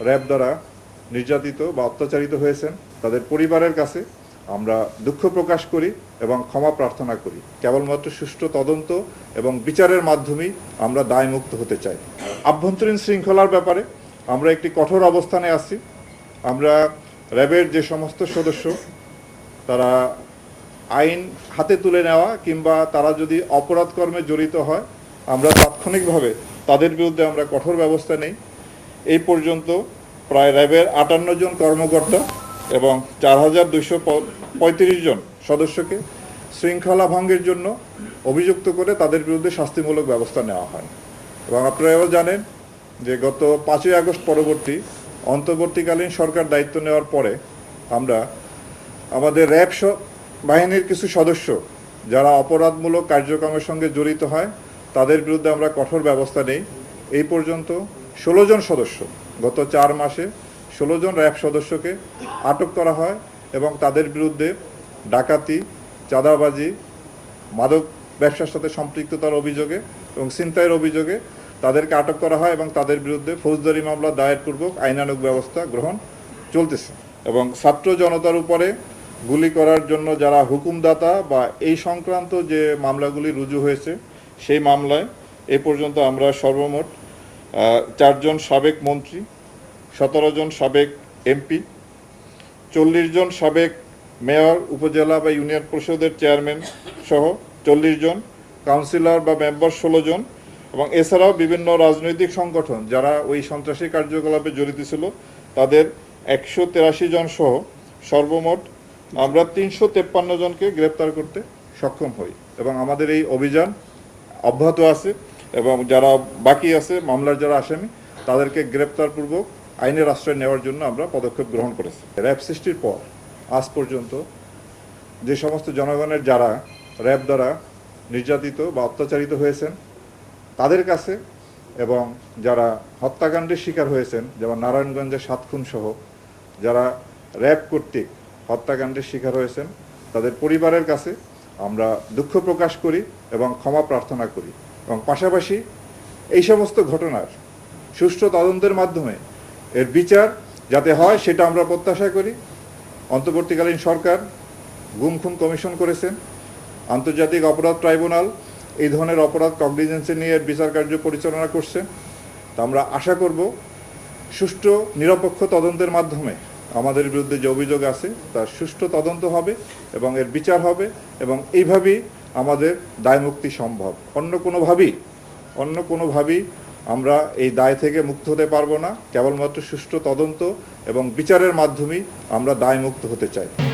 RAB দ্বারা নির্যাতিত বা অত্যাচারিত হয়েছেন। তাদের পরিবারের কাছে আমরা দুঃখ প্রকাশ করি এবং ক্ষমা প্রার্থনা করি। কেবলমাত্র সুষ্ঠু তদন্ত এবং বিচারের মাধ্যমেই আমরা দায়মুক্ত হতে চাই। আভ্যন্তরীণ শৃঙ্খলার ব্যাপারে আমরা একটি কঠোর অবস্থানে আছি। আমরা র্যাবের যে সমস্ত সদস্য, তারা আইন হাতে তুলে নেওয়া কিংবা তারা যদি অপরাধ কর্মে জড়িত হয়, আমরা তাৎক্ষণিকভাবে তাদের বিরুদ্ধে আমরা কঠোর ব্যবস্থা নেই। এই পর্যন্ত প্রায় র্যাবের আটান্ন জন কর্মকর্তা এবং চার হাজার দুইশো পঁয়ত্রিশ জন সদস্যকে শৃঙ্খলা ভঙ্গের জন্য অভিযুক্ত করে তাদের বিরুদ্ধে শাস্তিমূলক ব্যবস্থা নেওয়া হয়। এবং আপনারা এও জানেন যে গত পাঁচই আগস্ট পরবর্তী অন্তর্বর্তীকালীন সরকার দায়িত্ব নেওয়ার পরে আমরা আমাদের র্যাব বাহিনীর কিছু সদস্য যারা অপরাধমূলক কার্যক্রমের সঙ্গে জড়িত হয়, তাদের বিরুদ্ধে আমরা কঠোর ব্যবস্থা নেই। এই পর্যন্ত ষোলো জন সদস্য। গত চার মাসে ষোলো জন র্যাব সদস্যকে আটক করা হয় এবং তাদের বিরুদ্ধে ডাকাতি, চাঁদাবাজি, মাদক ব্যবসার সাথে সম্পৃক্ততার অভিযোগে এবং ছিনতাইয়ের অভিযোগে তাদেরকে আটক করা হয় এবং তাদের বিরুদ্ধে ফৌজদারি মামলা দায়েরপূর্বক আইনানুগ ব্যবস্থা গ্রহণ চলতেছে এবং ছাত্র জনতার উপরে গুলি করার জন্য যারা হুকুমদাতা বা এই সংক্রান্ত যে মামলাগুলি রুজু হয়েছে, সেই মামলায় এ পর্যন্ত আমরা সর্বমোট চারজন সাবেক মন্ত্রী, সতেরো জন সাবেক এমপি, চল্লিশ জন সাবেক মেয়র, উপজেলা বা ইউনিয়ন পরিষদের চেয়ারম্যান সহ চল্লিশ জন, কাউন্সিলর বা মেম্বার ষোলো জন এবং এছাড়াও বিভিন্ন রাজনৈতিক সংগঠন যারা ওই সন্ত্রাসী কার্যকলাপে জড়িত ছিল, তাদের একশো তেরাশি জন সহ সর্বমোট আমরা তিনশো তেপ্পান্ন জনকে গ্রেপ্তার করতে সক্ষম হই এবং আমাদের এই অভিযান অব্যাহত আছে। এবং যারা বাকি আছে, মামলার যারা আসামি তাদেরকে গ্রেপ্তারপূর্বক আইনের আশ্রয় নেওয়ার জন্য আমরা পদক্ষেপ গ্রহণ করেছি। র্যাব সৃষ্টির পর আজ পর্যন্ত যে সমস্ত জনগণের যারা র্যাব দ্বারা নির্যাতিত বা অত্যাচারিত হয়েছেন, তাদের কাছে এবং যারা হত্যাকাণ্ডের শিকার হয়েছেন, যেমন নারায়ণগঞ্জের সাত খুন সহ, যারা র্যাব কর্তৃক হত্যাকাণ্ডের শিকার হয়েছেন, তাদের পরিবারের কাছে আমরা দুঃখ প্রকাশ করি এবং ক্ষমা প্রার্থনা করি। এবং পাশাপাশি এই সমস্ত ঘটনার সুষ্ঠু তদন্তের মাধ্যমে এর বিচার যাতে হয় সেটা আমরা প্রত্যাশা করি। অন্তর্বর্তীকালীন সরকার গুম খুন কমিশন করেছেন। আন্তর্জাতিক অপরাধ ট্রাইব্যুনাল এই ধরনের অপরাধ কগনিজেন্সে নিয়ে এর বিচার কার্য পরিচালনা করছে। তা আমরা আশা করব সুষ্ঠু, নিরপেক্ষ তদন্তের মাধ্যমে আমাদের বিরুদ্ধে যে অভিযোগ আছে, তার সুষ্ঠু তদন্ত হবে এবং এর বিচার হবে এবং এইভাবেই আমাদের দায়মুক্তি সম্ভব। অন্য কোনোভাবেই অন্য কোনোভাবেই আমরা এই দায় থেকে মুক্ত হতে পারব না। কেবলমাত্র সুষ্ঠু তদন্ত এবং বিচারের মাধ্যমেই আমরা দায়মুক্ত হতে চাই।